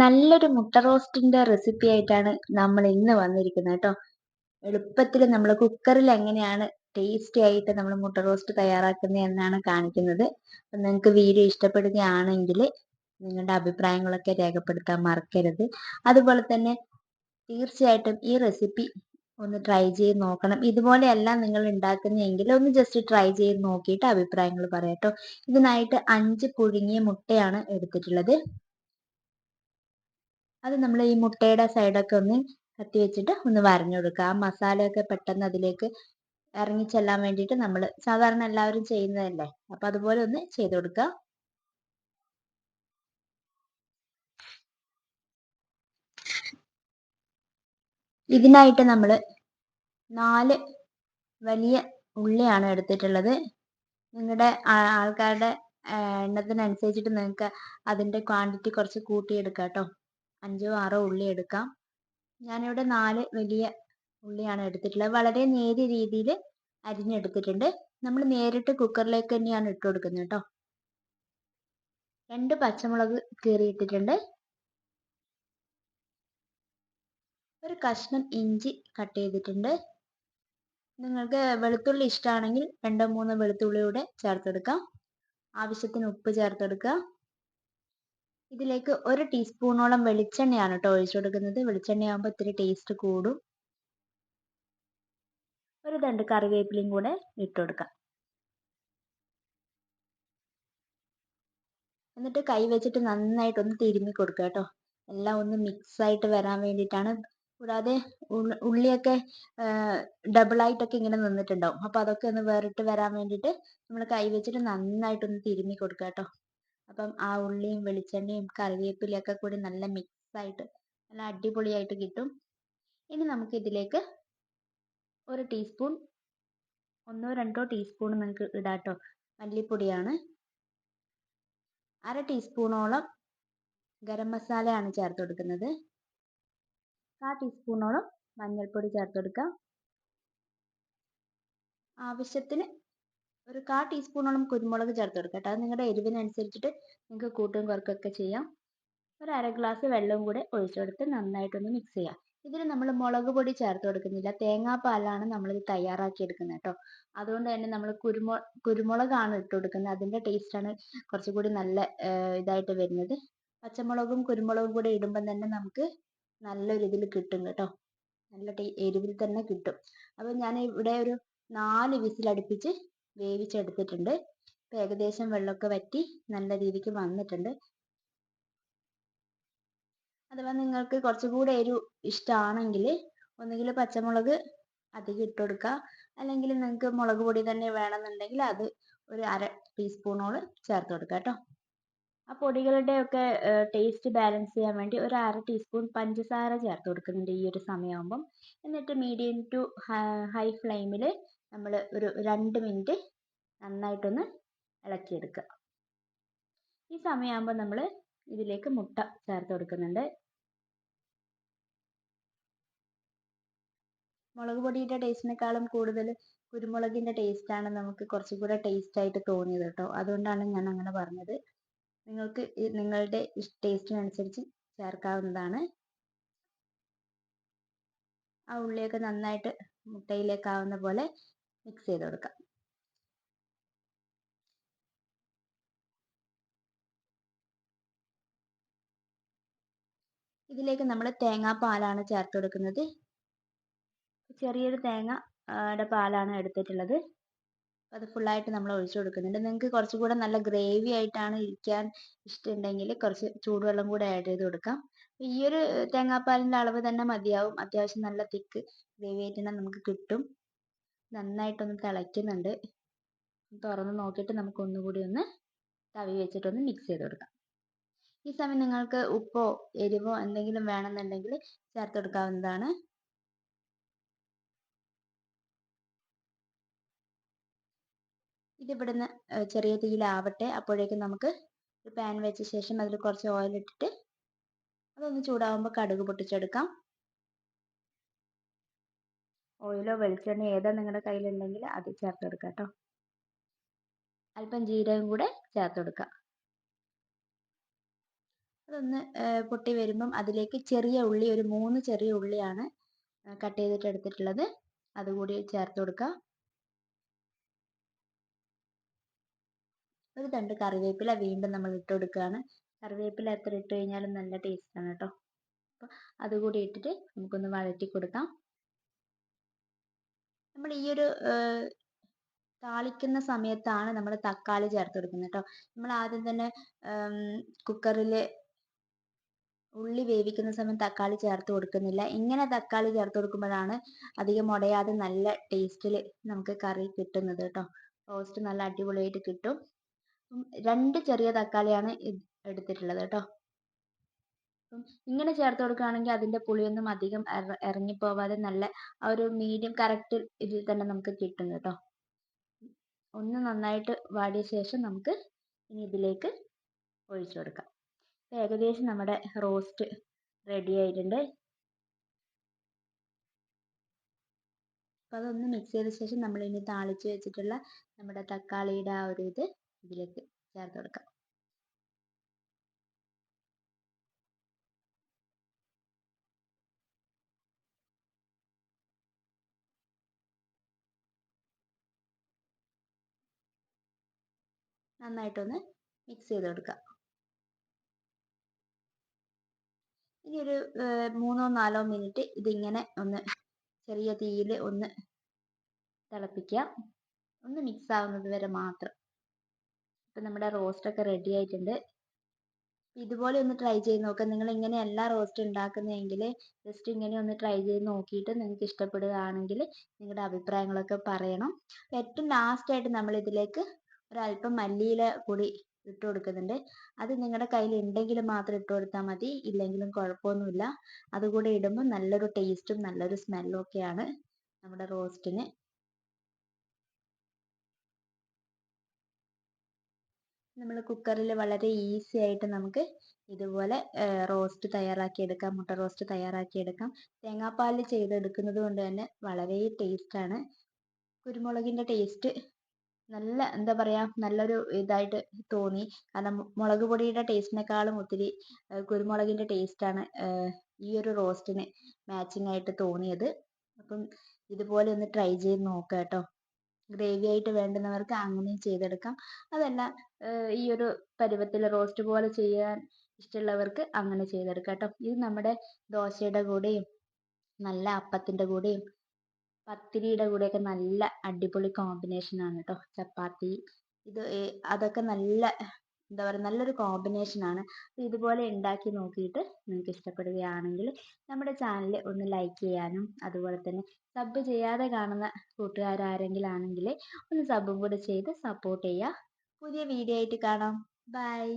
നല്ലൊരു മുട്ട റോസ്റ്റിന്റെ റെസിപ്പി ആയിട്ടാണ് നമ്മൾ ഇന്ന് വന്നിരിക്കുന്നത് കേട്ടോ. എളുപ്പത്തിൽ നമ്മൾ കുക്കറിൽ എങ്ങനെയാണ് ടേസ്റ്റി ആയിട്ട് നമ്മൾ മുട്ട റോസ്റ്റ് തയ്യാറാക്കുന്നത് എന്നാണ് കാണിക്കുന്നത്. അപ്പം നിങ്ങൾക്ക് വീഡിയോ ഇഷ്ടപ്പെടുകയാണെങ്കിൽ നിങ്ങളുടെ അഭിപ്രായങ്ങളൊക്കെ രേഖപ്പെടുത്താൻ മറക്കരുത്. അതുപോലെ തന്നെ തീർച്ചയായിട്ടും ഈ റെസിപ്പി ഒന്ന് ട്രൈ ചെയ്ത് നോക്കണം. ഇതുപോലെയല്ല നിങ്ങൾ ഉണ്ടാക്കുന്നതെങ്കിൽ ഒന്ന് ജസ്റ്റ് ട്രൈ ചെയ്ത് നോക്കിയിട്ട് അഭിപ്രായങ്ങൾ പറയാം കേട്ടോ. ഇതിനായിട്ട് അഞ്ച് പുഴുങ്ങിയ മുട്ടയാണ് എടുത്തിട്ടുള്ളത്. അത് നമ്മൾ ഈ മുട്ടയുടെ സൈഡൊക്കെ ഒന്ന് കത്തി വെച്ചിട്ട് ഒന്ന് വരഞ്ഞു കൊടുക്കുക. ആ മസാലയൊക്കെ പെട്ടെന്ന് അതിലേക്ക് ഇറങ്ങി ചെല്ലാൻ വേണ്ടിയിട്ട് നമ്മൾ സാധാരണ എല്ലാവരും ചെയ്യുന്നതല്ലേ? അപ്പൊ അതുപോലെ ഒന്ന് ചെയ്ത് കൊടുക്കുക. ഇതിനായിട്ട് നമ്മൾ നാല് വലിയ ഉള്ളിയാണ് എടുത്തിട്ടുള്ളത്. നിങ്ങളുടെ ആൾക്കാരുടെ എണ്ണത്തിനനുസരിച്ചിട്ട് നിങ്ങൾക്ക് അതിന്റെ ക്വാണ്ടിറ്റി കുറച്ച് കൂട്ടിയെടുക്കാം കേട്ടോ. അഞ്ചോ ആറോ ഉള്ളി എടുക്കാം. ഞാനിവിടെ നാല് വലിയ ഉള്ളിയാണ് എടുത്തിട്ടുള്ളത്. വളരെ നേരിയ രീതിയിൽ അരിഞ്ഞെടുത്തിട്ടുണ്ട്. നമ്മൾ നേരിട്ട് കുക്കറിലേക്ക് തന്നെയാണ് ഇട്ട് കൊടുക്കുന്നത് കേട്ടോ. രണ്ട് പച്ചമുളക് കീറിയിട്ടിട്ടുണ്ട്. ഒരു കഷ്ണം ഇഞ്ചി കട്ട് ചെയ്തിട്ടുണ്ട്. നിങ്ങൾക്ക് വെളുത്തുള്ളി ഇഷ്ടമാണെങ്കിൽ രണ്ടോ മൂന്നോ വെളുത്തുള്ളി കൂടെ ചേർത്തെടുക്കാം. ആവശ്യത്തിന് ഉപ്പ് ചേർത്തെടുക്കുക. ഇതിലേക്ക് ഒരു ടീസ്പൂണോളം വെളിച്ചെണ്ണയാണ് കേട്ടോ ഒഴിച്ചു കൊടുക്കുന്നത്. വെളിച്ചെണ്ണയാകുമ്പോൾ ഇത്തിരി ടേസ്റ്റ് കൂടും. ഒരു രണ്ട് കറിവേപ്പിലയും കൂടെ ഇട്ട് കൊടുക്കാം. എന്നിട്ട് കൈ വെച്ചിട്ട് നന്നായിട്ട് ഒന്ന് തിരുമ്മി കൊടുക്കുക കേട്ടോ എല്ലാം ഒന്ന് മിക്സ് ആയിട്ട് വരാൻ വേണ്ടിയിട്ടാണ്. കൂടാതെ ഉള്ളിയൊക്കെ ഡബിൾ ആയിട്ടൊക്കെ ഇങ്ങനെ നിന്നിട്ടുണ്ടാവും. അപ്പോൾ അതൊക്കെ ഒന്ന് വേറിട്ട് വരാൻ വേണ്ടിയിട്ട് നമ്മൾ കൈ വെച്ചിട്ട് നന്നായിട്ടൊന്ന് തിരുമ്മി കൊടുക്കുക കേട്ടോ അപ്പം ആ ഉള്ളിയും വെളിച്ചെണ്ണയും കറിവേപ്പിലയൊക്കെ കൂടി നല്ല മിക്സ് ആയിട്ട് നല്ല അടിപൊളിയായിട്ട് കിട്ടും. ഇനി നമുക്ക് ഇതിലേക്ക് ഒരു ടീസ്പൂൺ ഒന്നോ രണ്ടോ ടീസ്പൂൺ നിങ്ങൾക്ക് ഇടാട്ടോ. മല്ലിപ്പൊടിയാണ്. അര ടീസ്പൂണോളം ഗരം മസാലയാണ് ചേർത്ത് കൊടുക്കുന്നത് കാ ടീസ്പൂണോളം മഞ്ഞൾപ്പൊടി ചേർത്ത് കൊടുക്കാം ആവശ്യത്തിന് ഒരു കാ ടീസ്പൂണോളം കുരുമുളക് ചേർത്ത് കൊടുക്കുക അത് നിങ്ങളുടെ എരിവിനനുസരിച്ചിട്ട് നിങ്ങൾക്ക് കൂട്ടും കുറക്കൊക്കെ ചെയ്യാം. ഒരു അര ഗ്ലാസ് വെള്ളവും കൂടെ ഒഴിച്ചു കൊടുത്ത് നന്നായിട്ടൊന്ന് മിക്സ് ചെയ്യാം. ഇതിൽ നമ്മൾ മുളക് പൊടി ചേർത്ത് കൊടുക്കുന്നില്ല. തേങ്ങാപ്പാലാണ് നമ്മളിത് തയ്യാറാക്കി എടുക്കുന്നത് കേട്ടോ. അതുകൊണ്ട് തന്നെ നമ്മൾ കുരുമു കുരുമുളകാണ് ഇട്ട് കൊടുക്കുന്നത്. അതിന്റെ ടേസ്റ്റാണ് കുറച്ചുകൂടി നല്ല ഇതായിട്ട് വരുന്നത്. പച്ചമുളകും കുരുമുളകും കൂടെ ഇടുമ്പം തന്നെ നമുക്ക് നല്ലൊരു ഇതിൽ കിട്ടും കേട്ടോ. നല്ല എരിവിൽ തന്നെ കിട്ടും. അപ്പോൾ ഞാൻ ഇവിടെ ഒരു നാല് വിസിൽ അടുപ്പിച്ച് വേവിച്ചെടുത്തിട്ടുണ്ട്. ഇപ്പം ഏകദേശം വെള്ളമൊക്കെ വറ്റി നല്ല രീതിക്ക് വന്നിട്ടുണ്ട്. അഥവാ നിങ്ങൾക്ക് കുറച്ചുകൂടെ എരിവ് ഇഷ്ടമാണെങ്കിൽ ഒന്നുകിൽ പച്ചമുളക് അധികം ഇട്ട് കൊടുക്കുക. അല്ലെങ്കിൽ നിങ്ങൾക്ക് മുളക് പൊടി തന്നെ വേണമെന്നുണ്ടെങ്കിൽ അത് ഒരു അര ടീസ്പൂണോളം ചേർത്ത് കൊടുക്കുക കേട്ടോ. ആ പൊടികളുടെ ഒക്കെ ടേസ്റ്റ് ബാലൻസ് ചെയ്യാൻ വേണ്ടി ഒരു അര ടീസ്പൂൺ പഞ്ചസാര ചേർത്ത് കൊടുക്കുന്നുണ്ട് ഈ ഒരു സമയമാകുമ്പം. എന്നിട്ട് മീഡിയം ടു ഹൈ ഫ്ലെയിമിൽ നമ്മൾ ഒരു രണ്ട് മിനിറ്റ് നന്നായിട്ടൊന്ന് ഇളക്കിയെടുക്കുക. ഈ സമയമാകുമ്പോൾ നമ്മൾ ഇതിലേക്ക് മുട്ട ചേർത്ത് കൊടുക്കുന്നുണ്ട്. മുളക് പൊടിയുടെ ടേസ്റ്റിനേക്കാളും കൂടുതൽ കുരുമുളകിന്റെ ടേസ്റ്റാണ് നമുക്ക് കുറച്ചും കൂടെ ടേസ്റ്റ് ആയിട്ട് തോന്നിയത് കേട്ടോ. അതുകൊണ്ടാണ് ഞാൻ അങ്ങനെ പറഞ്ഞത്. നിങ്ങൾക്ക് നിങ്ങളുടെ ടേസ്റ്റിനനുസരിച്ച് ചേർക്കാവുന്നതാണ്. ആ ഉള്ളിയൊക്കെ നന്നായിട്ട് മുട്ടയിലേക്കാവുന്ന പോലെ മിക്സ് ചെയ്ത് കൊടുക്കാം. ഇതിലേക്ക് നമ്മൾ തേങ്ങാപ്പാലാണ് ചേർത്ത് കൊടുക്കുന്നത്. ചെറിയൊരു തേങ്ങയുടെ പാലാണ് എടുത്തിട്ടുള്ളത്. അത് ഫുള്ളായിട്ട് നമ്മൾ ഒഴിച്ചു കൊടുക്കുന്നുണ്ട്. നിങ്ങൾക്ക് കുറച്ചുകൂടെ നല്ല ഗ്രേവി ആയിട്ടാണ് ഇരിക്കാൻ ഇഷ്ടമുണ്ടെങ്കിൽ കുറച്ച് ചൂടുവെള്ളം കൂടെ ആഡ് ചെയ്ത് കൊടുക്കാം. ഈ ഒരു തേങ്ങാപ്പാലിന്റെ അളവ് തന്നെ മതിയാവും. അത്യാവശ്യം നല്ല തിക്ക് ഗ്രേവി ആയിട്ട് തന്നെ നമുക്ക് കിട്ടും. നന്നായിട്ടൊന്ന് തിളയ്ക്കുന്നുണ്ട്. തുറന്ന് നോക്കിയിട്ട് നമുക്ക് ഒന്നുകൂടി ഒന്ന് തവി വെച്ചിട്ടൊന്ന് മിക്സ് ചെയ്ത് കൊടുക്കാം. ഈ സമയം നിങ്ങൾക്ക് ഉപ്പോ എരിവോ എന്തെങ്കിലും വേണമെന്നുണ്ടെങ്കിൽ ചേർത്ത് കൊടുക്കാവുന്നതാണ്. ഇതിവിടുന്ന് ചെറിയ തീയിലാവട്ടെ. അപ്പോഴേക്കും നമുക്ക് ഒരു പാൻ വെച്ച ശേഷം അതിൽ കുറച്ച് ഓയിൽ ഇട്ടിട്ട് അതൊന്ന് ചൂടാവുമ്പോൾ കടുക് പൊട്ടിച്ചെടുക്കാം. ഓയിലോ വെളിച്ചെണ്ണ ഏതാ നിങ്ങളുടെ കയ്യിലുണ്ടെങ്കിൽ അത് ചേർത്ത് കൊടുക്കുക കേട്ടോ അല്പം ജീരകം കൂടെ ചേർത്ത് കൊടുക്കുക അതൊന്ന് പൊട്ടി വരുമ്പം അതിലേക്ക് ചെറിയ ഉള്ളി ഒരു മൂന്ന് ചെറിയ ഉള്ളിയാണ് കട്ട് ചെയ്തിട്ട് എടുത്തിട്ടുള്ളത്. അതുകൂടി ചേർത്ത് കൊടുക്കുക ഒരു തണ്ട് കറിവേപ്പില വീണ്ടും നമ്മൾ ഇട്ട് കൊടുക്കുകയാണ് കറിവേപ്പില എത്ര ഇട്ട് കഴിഞ്ഞാലും നല്ല ടേസ്റ്റ് ആണ് കേട്ടോ അപ്പോൾ അതുകൂടി ഇട്ടിട്ട് നമുക്കൊന്ന് വഴറ്റി കൊടുക്കാം. നമ്മൾ ഈ ഒരു താളിക്കുന്ന സമയത്താണ് നമ്മൾ തക്കാളി ചേർത്ത് കൊടുക്കുന്നത് കേട്ടോ നമ്മൾ ആദ്യം തന്നെ കുക്കറിൽ ഉള്ളി വേവിക്കുന്ന സമയം തക്കാളി ചേർത്ത് കൊടുക്കുന്നില്ല. ഇങ്ങനെ തക്കാളി ചേർത്ത് കൊടുക്കുമ്പോഴാണ് അധികം ഉടയാതെ നല്ല ടേസ്റ്റിൽ നമുക്ക് കറി കിട്ടുന്നത് കേട്ടോ റോസ്റ്റ് നല്ല അടിപൊളിയായിട്ട് കിട്ടും. രണ്ട് ചെറിയ തക്കാളിയാണ് എടുത്തിട്ടുള്ളത് കേട്ടോ ഇങ്ങനെ ചേർത്ത് കൊടുക്കുകയാണെങ്കിൽ അതിന്റെ പുളിയൊന്നും അധികം ഇറങ്ങി പോവാതെ നല്ല ആ ഒരു മീഡിയം കറക്റ്റ് ഇതിൽ തന്നെ നമുക്ക് കിട്ടും കേട്ടോ. ഒന്ന് നന്നായിട്ട് വാടിയ ശേഷം നമുക്ക് ഇനി ഇതിലേക്ക് ഒഴിച്ചു കൊടുക്കാം. ഏകദേശം നമ്മുടെ റോസ്റ്റ് റെഡി ആയിട്ടുണ്ട്. അപ്പോൾ അതൊന്ന് മിക്സ് ചെയ്ത ശേഷം നമ്മൾ ഇനി താളിച്ച് വെച്ചിട്ടുള്ള നമ്മുടെ തക്കാളിയുടെ ആ ഒരു ഇത് ഇതിലേക്ക് ചേർത്ത് കൊടുക്കാം. നന്നായിട്ടൊന്ന് മിക്സ് ചെയ്ത് കൊടുക്കുക ഇനി ഒരു മൂന്നോ നാലോ മിനിറ്റ് ഇതിങ്ങനെ ഒന്ന് ചെറിയ തീയിൽ ഒന്ന് തിളപ്പിക്കുക ഒന്ന് മിക്സ് ആവുന്നത് വരെ മാത്രം. ഇപ്പം നമ്മുടെ റോസ്റ്റൊക്കെ റെഡി ആയിട്ടുണ്ട്. ഇതുപോലെ ഒന്ന് ട്രൈ ചെയ്ത് നോക്കുക നിങ്ങൾ ഇങ്ങനെയല്ല റോസ്റ്റ് ഉണ്ടാക്കുന്നതെങ്കിൽ ജസ്റ്റ് ഇങ്ങനെ ഒന്ന് ട്രൈ ചെയ്ത് നോക്കിയിട്ട് നിങ്ങൾക്ക് ഇഷ്ടപ്പെടുകയാണെങ്കിൽ നിങ്ങളുടെ അഭിപ്രായങ്ങളൊക്കെ പറയണം. ഏറ്റവും ലാസ്റ്റായിട്ട് നമ്മൾ ഇതിലേക്ക് ഒരല്പം മല്ലിയില കൂടി ഇട്ട് കൊടുക്കുന്നുണ്ട്. അത് നിങ്ങളുടെ കയ്യിൽ ഉണ്ടെങ്കിൽ മാത്രം ഇട്ട് കൊടുത്താൽ മതി. ഇല്ലെങ്കിലും കുഴപ്പമൊന്നുമില്ല അതുകൂടെ ഇടുമ്പോൾ നല്ലൊരു ടേസ്റ്റും നല്ലൊരു സ്മെല്ലും ഒക്കെയാണ് നമ്മുടെ റോസ്റ്റിന് നമ്മൾ കുക്കറിൽ വളരെ ഈസി ആയിട്ട് നമുക്ക് ഇതുപോലെ റോസ്റ്റ് തയ്യാറാക്കി എടുക്കാം മുട്ട റോസ്റ്റ് തയ്യാറാക്കി എടുക്കാം തേങ്ങാപ്പാലിൽ ചെയ്തെടുക്കുന്നത് കൊണ്ട് തന്നെ വളരെ ടേസ്റ്റാണ് കുരുമുളകിന്റെ ടേസ്റ്റ് നല്ല എന്താ പറയാ നല്ലൊരു ഇതായിട്ട് തോന്നി. കാരണം മുളക് പൊടിയുടെ ടേസ്റ്റിനേക്കാളും ഒത്തിരി കുരുമുളകിന്റെ ആണ് ഈ ഒരു റോസ്റ്റിന് മാച്ചിങ് ആയിട്ട് തോന്നിയത്. അപ്പം ഇതുപോലെ ഒന്ന് ട്രൈ ചെയ്ത് നോക്കുക കേട്ടോ. ഗ്രേവി ആയിട്ട് വേണ്ടുന്നവർക്ക് അങ്ങനെയും ചെയ്തെടുക്കാം. അതല്ല ഈ ഒരു പരുവത്തിൽ റോസ്റ്റ് പോലെ ചെയ്യാൻ ഇഷ്ടമുള്ളവർക്ക് അങ്ങനെ ചെയ്തെടുക്കാം കേട്ടോ. ഇത് നമ്മുടെ ദോശയുടെ കൂടെയും നല്ല അപ്പത്തിന്റെ കൂടെയും പത്തിരിയുടെ കൂടെയൊക്കെ നല്ല അടിപൊളി കോമ്പിനേഷൻ ആണ് കേട്ടോ ചപ്പാത്തി ഇത് അതൊക്കെ നല്ല എന്താ പറയുക നല്ലൊരു കോമ്പിനേഷൻ ആണ്. ഇതുപോലെ ഉണ്ടാക്കി നോക്കിയിട്ട് നിങ്ങൾക്ക് ഇഷ്ടപ്പെടുകയാണെങ്കിൽ നമ്മുടെ ചാനൽ ഒന്ന് ലൈക്ക് ചെയ്യാനും അതുപോലെ തന്നെ സബ് ചെയ്യാതെ കാണുന്ന കൂട്ടുകാരാരെങ്കിലും ആണെങ്കിൽ ഒന്ന് സബും കൂടെ ചെയ്ത് സപ്പോർട്ട് ചെയ്യുക. പുതിയ വീഡിയോ ആയിട്ട് കാണാം. ബൈ